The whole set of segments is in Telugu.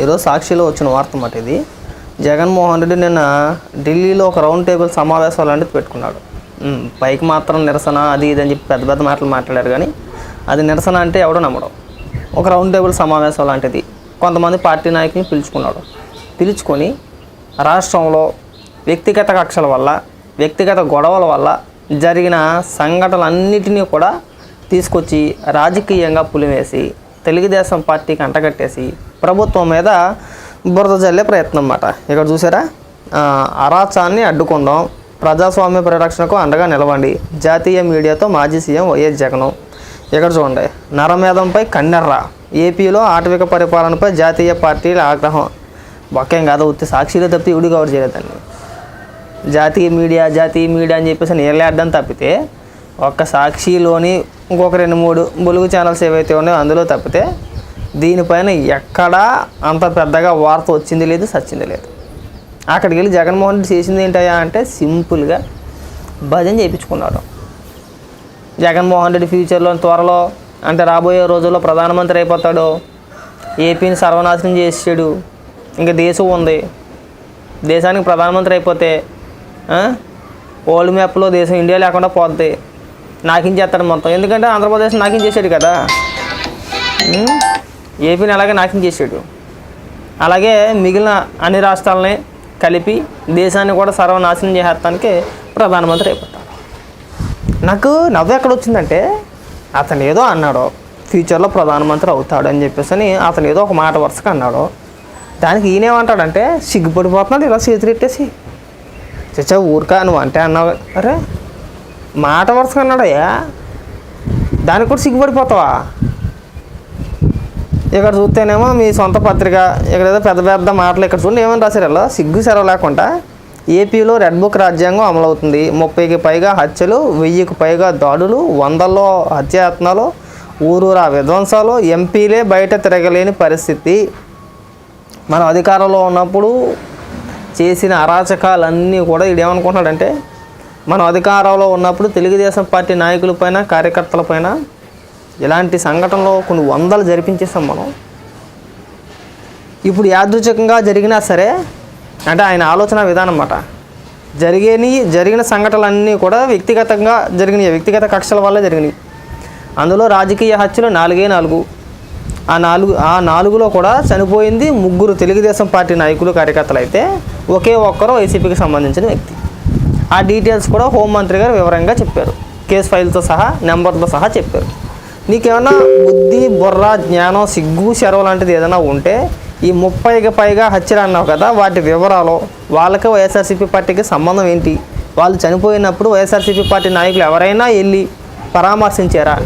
ఈరోజు సాక్షిలో వచ్చిన వార్త మాట ఇది. జగన్మోహన్ రెడ్డి నిన్న ఢిల్లీలో ఒక రౌండ్ టేబుల్ సమావేశం లాంటిది పెట్టుకున్నాడు. పైకి మాత్రం నిరసన అది ఇది అని చెప్పి పెద్ద పెద్ద మాటలు మాట్లాడారు కానీ అది నిరసన అంటే ఎవడో నమ్మడం. ఒక రౌండ్ టేబుల్ సమావేశం లాంటిది. కొంతమంది పార్టీ నాయకుల్ని పిలుచుకున్నాడు. పిలుచుకొని రాష్ట్రంలో వ్యక్తిగత కక్షల వల్ల వ్యక్తిగత గొడవల వల్ల జరిగిన సంఘటనలన్నిటినీ కూడా తీసుకొచ్చి రాజకీయంగా పులివేసి తెలుగుదేశం పార్టీకి అంటగట్టేసి ప్రభుత్వం మీద బురద జల్లే ప్రయత్నం అన్నమాట. ఇక్కడ చూసారా? అరాచాన్ని అడ్డుకుందాం. ప్రజాస్వామ్య పరిరక్షణకు అండగా నిలవండి. జాతీయ మీడియాతో మాజీ సీఎం వైఎస్ జగన్. ఇక్కడ చూడండి. నరమేధంపై కన్నెర్ర. ఏపీలో ఆటవిక పరిపాలనపై జాతీయ పార్టీల ఆగ్రహం. ఒకేం కాదు ఉత్తి సాక్షిలో తప్పితే ఇవిడు కవర్ చేయలేదండి. జాతీయ మీడియా జాతీయ మీడియా అని చెప్పేసి నీళ్ళేద్దాం తప్పితే ఒక్క సాక్షిలోని ఇంకొక రెండు మూడు బొలుగు ఛానల్స్ ఏవైతే ఉన్నాయో అందులో తప్పితే దీనిపైన ఎక్కడా అంత పెద్దగా వార్త వచ్చింది లేదు సచ్చింది లేదు. అక్కడికి వెళ్ళి జగన్మోహన్ రెడ్డి చేసింది ఏంటయ్యా అంటే సింపుల్గా భజన చేయించుకున్నాడు. జగన్మోహన్ రెడ్డి ఫ్యూచర్లో త్వరలో అంటే రాబోయే రోజుల్లో ప్రధానమంత్రి అయిపోతాడు. ఏపీని సర్వనాశనం చేసాడు ఇంకా దేశం ఉంది. దేశానికి ప్రధానమంత్రి అయిపోతే వరల్డ్ మ్యాప్లో దేశం ఇండియా లేకుండా పోద్ది. నాకించేస్తాడు మొత్తం. ఎందుకంటే ఆంధ్రప్రదేశ్ నాకించేసాడు కదా. ఏపీని అలాగే నాశనం చేశాడు అలాగే మిగిలిన అన్ని రాష్ట్రాలని కలిపి దేశాన్ని కూడా సర్వనాశనం చేసేస్తానికి ప్రధానమంత్రి అయిపోతాడు. నాకు నవ్వు ఎక్కడ వచ్చిందంటే అతను ఏదో అన్నాడు ఫ్యూచర్లో ప్రధానమంత్రి అవుతాడు అని చెప్పేసి అని అతను ఏదో ఒక మాట వరుసగా అన్నాడు. దానికి ఈయనేమంటాడంటే సిగ్గుపడిపోతున్నాడు ఇలా చేతులు చచ్చా ఊరికా నువ్వు అంటే అన్నావు. అరే మాట వరుసగా అన్నాడయ్యా. దానికి కూడా సిగ్గుపడిపోతావా? ఇక్కడ చూస్తేనేమో మీ సొంత పత్రిక ఇక్కడ ఏదో పెద్ద పెద్ద మాటలు ఇక్కడ చూడండి. ఏమని రాశారు ఇలా సిగ్గు సెరవ లేకుండా ఏపీలో రెడ్ బుక్ రాజ్యాంగం అమలవుతుంది. ముప్పైకి పైగా హత్యలు వెయ్యికి పైగా దాడులు వందల్లో హత్యాయత్నాలు ఊరూరా విధ్వంసాలు ఎంపీలే బయట తిరగలేని పరిస్థితి. మనం అధికారంలో ఉన్నప్పుడు చేసిన అరాచకాలన్నీ కూడా ఇదేమనుకుంటున్నాడంటే మనం అధికారంలో ఉన్నప్పుడు తెలుగుదేశం పార్టీ నాయకులపైన కార్యకర్తలపైన ఇలాంటి సంఘటనలో కొన్ని వందలు జరిపించేస్తాం మనం. ఇప్పుడు యాదృచ్ఛికంగా జరిగినా సరే అంటే ఆయన ఆలోచన విధానం అన్నమాట. జరిగేని జరిగిన సంఘటనలన్నీ కూడా వ్యక్తిగతంగా జరిగినాయి. వ్యక్తిగత కక్షల వల్ల జరిగినాయి. అందులో రాజకీయ హత్యలు నాలుగే నాలుగు. ఆ నాలుగు ఆ నాలుగులో కూడా చనిపోయింది ముగ్గురు తెలుగుదేశం పార్టీ నాయకులు కార్యకర్తలు అయితే ఒకే ఒక్కరు వైసీపీకి సంబంధించిన వ్యక్తి. ఆ డీటెయిల్స్ కూడా హోంమంత్రి గారు వివరంగా చెప్పారు. కేసు ఫైల్తో సహా నెంబర్తో సహా చెప్పారు. నీకేమన్నా బుద్ధి బుర్ర జ్ఞానం సిగ్గు చెరవ లాంటిది ఏదైనా ఉంటే ఈ ముప్పైకి పైగా హత్యలు అన్నావు కదా వాటి వివరాలు వాళ్ళకి వైఎస్ఆర్సీపీ పార్టీకి సంబంధం ఏంటి? వాళ్ళు చనిపోయినప్పుడు వైఎస్ఆర్సీపీ పార్టీ నాయకులు ఎవరైనా వెళ్ళి పరామర్శించారా?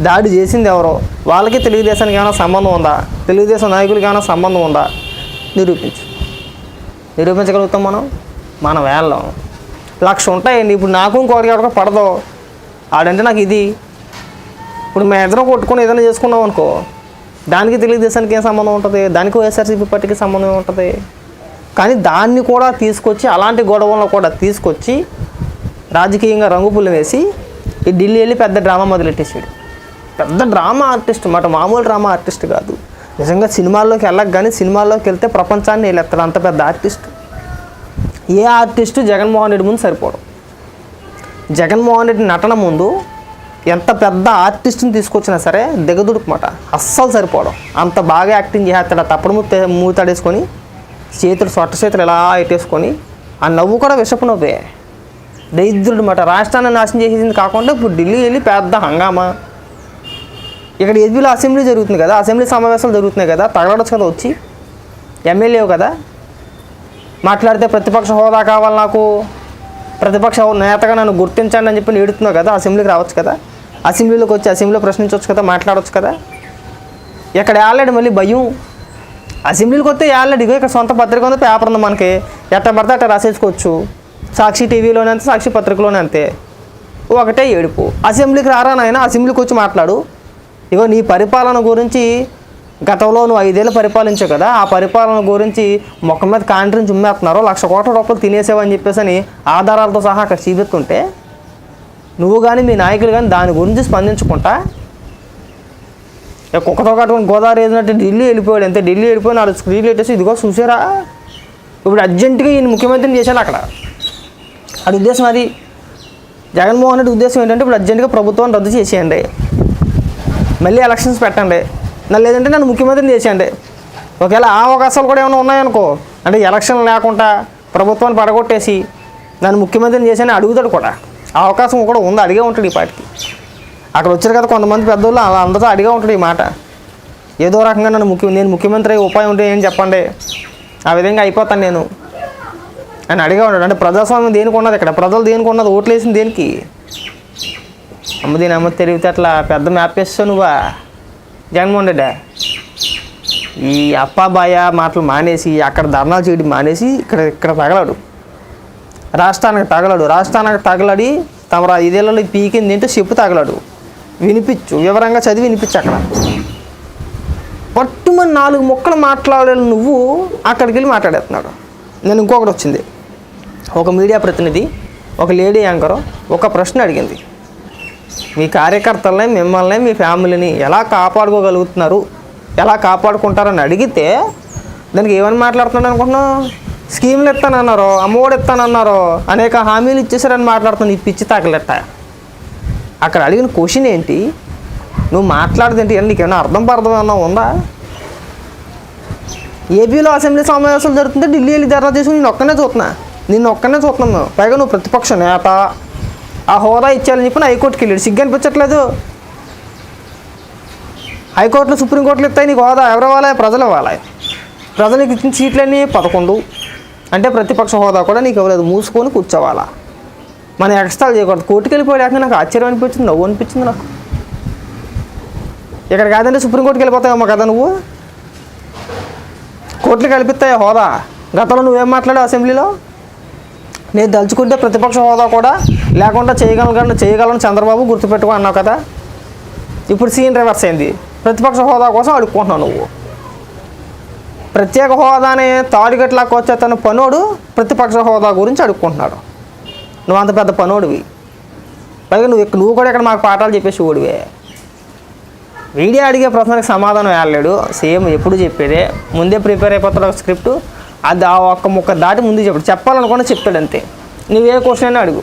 దాడి చేసింది ఎవరో? వాళ్ళకి తెలుగుదేశానికి ఏమైనా సంబంధం ఉందా? తెలుగుదేశం నాయకులకి ఏమైనా సంబంధం ఉందా? నిరూపించు. నిరూపించగలుగుతాం మనం? మన వేళ్ళం. లక్ష ఉంటాయండి. ఇప్పుడు నాకు ఇంకోటికి ఎవరికో పడదు. ఆడంటే నాకు ఇది. ఇప్పుడు మేము ఇద్దరం ఏదైనా చేసుకున్నాం అనుకో దానికి తెలుగుదేశానికి ఏం సంబంధం ఉంటుంది? దానికి వైఎస్ఆర్సీపీ పార్టీకి సంబంధం ఉంటుంది? కానీ దాన్ని కూడా తీసుకొచ్చి అలాంటి గొడవలను కూడా తీసుకొచ్చి రాజకీయంగా రంగుపుల్లు వేసి ఈ ఢిల్లీ వెళ్ళి పెద్ద డ్రామా మొదలెట్టేసాడు పెద్ద డ్రామా ఆర్టిస్ట్ మాట మామూలు డ్రామా ఆర్టిస్ట్ కాదు. నిజంగా సినిమాల్లోకి వెళ్ళక కానీ సినిమాల్లోకి వెళ్తే ప్రపంచాన్ని వెళ్ళేస్తాడు అంత పెద్ద ఆర్టిస్ట్. ఏ ఆర్టిస్టు జగన్మోహన్ రెడ్డి ముందు సరిపోవడం జగన్మోహన్ రెడ్డి నటన ముందు ఎంత పెద్ద ఆర్టిస్ట్ని తీసుకొచ్చినా సరే దిగదుడుకుమాట. అస్సలు సరిపోవడం. అంత బాగా యాక్టింగ్ చేస్తాడు తప్పుడు మూత మూతాడేసుకొని చేతులు సొట్ట చేతులు ఎలా ఎట్టేసుకొని ఆ నవ్వు కూడా విషపు నవ్వే. దరిద్రుడు మాట రాష్ట్రాన్ని నాశనం చేసేసింది కాకుండా ఇప్పుడు ఢిల్లీ వెళ్ళి పెద్ద హంగామా. ఇక్కడ ఏపీలో అసెంబ్లీ జరుగుతుంది కదా అసెంబ్లీ సమావేశాలు జరుగుతున్నాయి కదా తగలడచ్చు కదా వచ్చి. ఎమ్మెల్యే కదా. మాట్లాడితే ప్రతిపక్ష హోదా కావాలి నాకు. ప్రతిపక్ష నేతగా నన్ను గుర్తించండి అని చెప్పి నేడుతున్నావు కదా అసెంబ్లీకి రావచ్చు కదా. అసెంబ్లీలోకి వచ్చి అసెంబ్లీలో ప్రశ్నించవచ్చు కదా మాట్లాడవచ్చు కదా? ఇక్కడ ఆల్రెడీ మళ్ళీ భయం. అసెంబ్లీలకు వస్తే ఆల్రెడీ ఇగో ఇక్కడ సొంత పత్రిక ఉంది పేపర్ ఉంది మనకి. ఎట్ట పడితే అట్ట రాసేసుకోవచ్చు. సాక్షి టీవీలోనే అంతే సాక్షి పత్రికలోనే అంతే. ఒకటే ఏడుపు. అసెంబ్లీకి రారా నాయన? అసెంబ్లీకి వచ్చి మాట్లాడు. ఇగో నీ పరిపాలన గురించి గతంలో నువ్వు ఐదేళ్ళు పరిపాలించావు కదా ఆ పరిపాలన గురించి మొక్క మీద కాంట్రించి ఉమ్మేస్తున్నారు లక్ష కోట్ల రూపాయలు తినేసావని చెప్పేసి అని ఆధారాలతో సహా అక్కడ చూపిస్తుంటే నువ్వు కానీ మీ నాయకులు కానీ దాని గురించి స్పందించుకుంటా? ఇక కుక్కతో కట్టుకుని గోదావరి వేసినట్టు ఢిల్లీ వెళ్ళిపోయాడు అంతే ఢిల్లీ వెళ్ళిపోయి నాలుగు స్క్రీన్లు పెట్టేసి ఇదిగో చూసారా. ఇప్పుడు అర్జెంటుగా ఈయన ముఖ్యమంత్రిని చేశాను అక్కడ. అది ఉద్దేశం అది. జగన్మోహన్ రెడ్డి ఉద్దేశం ఏంటంటే ఇప్పుడు అర్జెంటుగా ప్రభుత్వాన్ని రద్దు చేసేయండి. మళ్ళీ ఎలక్షన్స్ పెట్టండి. నా లేదంటే నన్ను ముఖ్యమంత్రిని చేసేయండి. ఒకవేళ ఆ అవకాశాలు కూడా ఏమైనా ఉన్నాయనుకో అంటే ఎలక్షన్ లేకుండా ప్రభుత్వాన్ని పడగొట్టేసి నన్ను ముఖ్యమంత్రిని చేసాను అడుగుతాడు కూడా. అవకాశం కూడా ఉంది అడిగే ఉంటాడు ఈ పాటికి. అక్కడ వచ్చారు కదా కొంతమంది పెద్దోళ్ళు అలా అందరితో అడిగే ఉంటాడు ఈ మాట. ఏదో రకంగా నన్ను ముఖ్య నేను ముఖ్యమంత్రి ఉపాయం ఉంటే ఏం చెప్పండి? ఆ విధంగా అయిపోతాను నేను. అని అడిగా ఉన్నాడు అంటే ప్రజాస్వామ్యం దేనికి ఉన్నది ఇక్కడ? ప్రజలు దేనికి ఉన్నది? ఓట్లు వేసింది దేనికి? అమ్మ దీని అమ్మ తెలివితే అట్లా పెద్ద మ్యాప్ వేస్తావు నువ్వా? జగన్మోహన్ రెడ్డా. ఈ అప్పాబాయ మాటలు మానేసి అక్కడ ధర్నాలు చేయడం మానేసి ఇక్కడ ఇక్కడ తగలడు. రాష్ట్రానికి తగలడు. రాష్ట్రానికి తగలడి తమరా ఐదేళ్ళలో పీకింది ఏంటో చెప్పు తగలడు. వినిపించు. వివరంగా చదివి వినిపించు అక్కడ. పట్టుమని నాలుగు మొక్కలు మాట్లాడే నువ్వు అక్కడికి వెళ్ళి మాట్లాడేస్తున్నాడు. నేను ఇంకొకటి వచ్చింది. ఒక మీడియా ప్రతినిధి ఒక లేడీ యాంకరు ఒక ప్రశ్న అడిగింది. మీ కార్యకర్తలని మిమ్మల్ని మీ ఫ్యామిలీని ఎలా కాపాడుకోగలుగుతున్నారు? ఎలా కాపాడుకుంటారని అడిగితే దానికి ఏమని మాట్లాడుతున్నాడు అనుకుంటున్నావు? స్కీమ్లు ఇస్తానన్నారు అమ్మఒడి ఇస్తానన్నారు అనేక హామీలు ఇచ్చేసారని మాట్లాడుతున్నాను ఈ పిచ్చి తాకలెట్ట అక్కడ అడిగిన క్వశ్చన్ ఏంటి? నువ్వు మాట్లాడదేంటి నీకు ఏమైనా అర్థం పర్థం ఏమన్నా ఉందా? ఏపీలో అసెంబ్లీ సమావేశాలు జరుగుతుంటే ఢిల్లీ వెళ్ళి ధర్నా చేసుకుని నేను ఒక్కనే చూస్తున్నా. నిన్ను ఒక్కనే చూస్తున్నాను. పైగా నువ్వు ప్రతిపక్ష నేత. ఆ హోదా ఇచ్చాలని చెప్పి హైకోర్టుకి వెళ్ళాడు. సిగ్గు అనిపించట్లేదు. హైకోర్టులో సుప్రీంకోర్టులు ఇస్తాయి నీకు హోదా ఎవరు వాళ్ళ? ప్రజలు వాళ్ళ. ప్రజలకు ఇచ్చిన సీట్లన్నీ పదకొండు. అంటే ప్రతిపక్ష హోదా కూడా నీకు ఇవ్వలేదు. మూసుకొని కూర్చోవాలా? మనం ఎక్స్ట్రాలు చేయకూడదు. కోర్టుకి వెళ్ళిపోయాక నాకు ఆశ్చర్యం అనిపించింది నవ్వు అనిపించింది నాకు. ఇక్కడ కాదంటే సుప్రీంకోర్టుకి వెళ్ళిపోతావేమో కదా నువ్వు? కోర్టులు కల్పిస్తాయి హోదా. గతంలో నువ్వేం మాట్లాడావు అసెంబ్లీలో? నేను దలుచుకుంటే ప్రతిపక్ష హోదా కూడా లేకుండా చేయగలను చేయగలను చంద్రబాబు గుర్తుపెట్టుకో అన్నావు కదా? ఇప్పుడు సీన్ రివర్స్ అయింది. ప్రతిపక్ష హోదా కోసం అడుక్కుంటున్నావు నువ్వు. ప్రత్యేక హోదానే తాడుగట్లాకు వచ్చే తన పనోడు ప్రతిపక్ష హోదా గురించి అడుక్కుంటున్నాడు. నువ్వు అంత పెద్ద పనోడివి. పైగా నువ్వు నువ్వు కూడా ఇక్కడ మాకు పాఠాలు చెప్పేసి ఓడివే. వీడియో అడిగే ప్రశ్నలకు సమాధానం వేయలేడు సేమ్ ఎప్పుడు చెప్పేదే. ముందే ప్రిపేర్ అయిపోతాడు ఒక స్క్రిప్ట్. అది ఆ ఒక్క ముక్క దాటి ముందు చెప్పాడు. చెప్పాలనుకున్నా చెప్తాడు అంతే. నువ్వే క్వశ్చన్ అయినా అడుగు.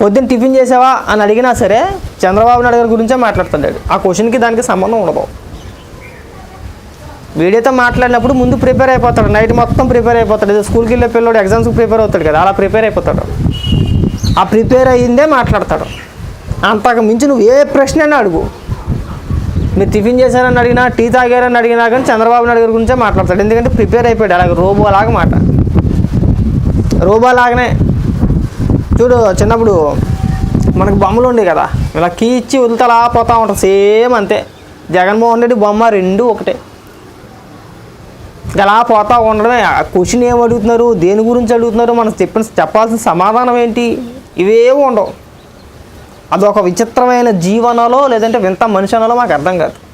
పొద్దున్న టిఫిన్ చేసావా అని అడిగినా సరే చంద్రబాబు నాయుడు గారి గురించే మాట్లాడుతున్నాడు ఆ క్వశ్చన్కి దానికి సంబంధం ఉండదు. వీడియోతో మాట్లాడినప్పుడు ముందు ప్రిపేర్ అయిపోతాడు. నైట్ మొత్తం ప్రిపేర్ అయిపోతాడు. ఏదో స్కూల్కి వెళ్ళే పిల్లడు ఎగ్జామ్స్కి ప్రిపేర్ అవుతాడు కదా అలా ప్రిపేర్ అయిపోతాడు. ఆ ప్రిపేర్ అయ్యిందే మాట్లాడతాడు. అంతకు మించి నువ్వు ఏ ప్రశ్న అయినా అడుగు. మీరు టిఫిన్ చేశారని అడిగినా టీ తాగారని అడిగినా కానీ చంద్రబాబు నాయుడు గారి గురించే మాట్లాడతాడు. ఎందుకంటే ప్రిపేర్ అయిపోయాడు. అలాగే రోబో లాగా మాట. రోబో లాగానే చూడు చిన్నప్పుడు మనకు బొమ్మలు ఉండే కదా ఇలా కీ ఇచ్చి వదులుతలా పోతూ ఉంటాం. సేమ్ అంతే. జగన్మోహన్ రెడ్డి బొమ్మ రెండు ఒకటే. ఇలా పోతా ఉండడం ఆ క్వశ్చన్ ఏం అడుగుతున్నారు? దేని గురించి అడుగుతున్నారు? మనం చెప్పిన చెప్పాల్సిన సమాధానం ఏంటి? ఇవేవి ఉండవు. అదొక విచిత్రమైన జీవనలో లేదంటే వింత మనిషి మాకు అర్థం కాదు.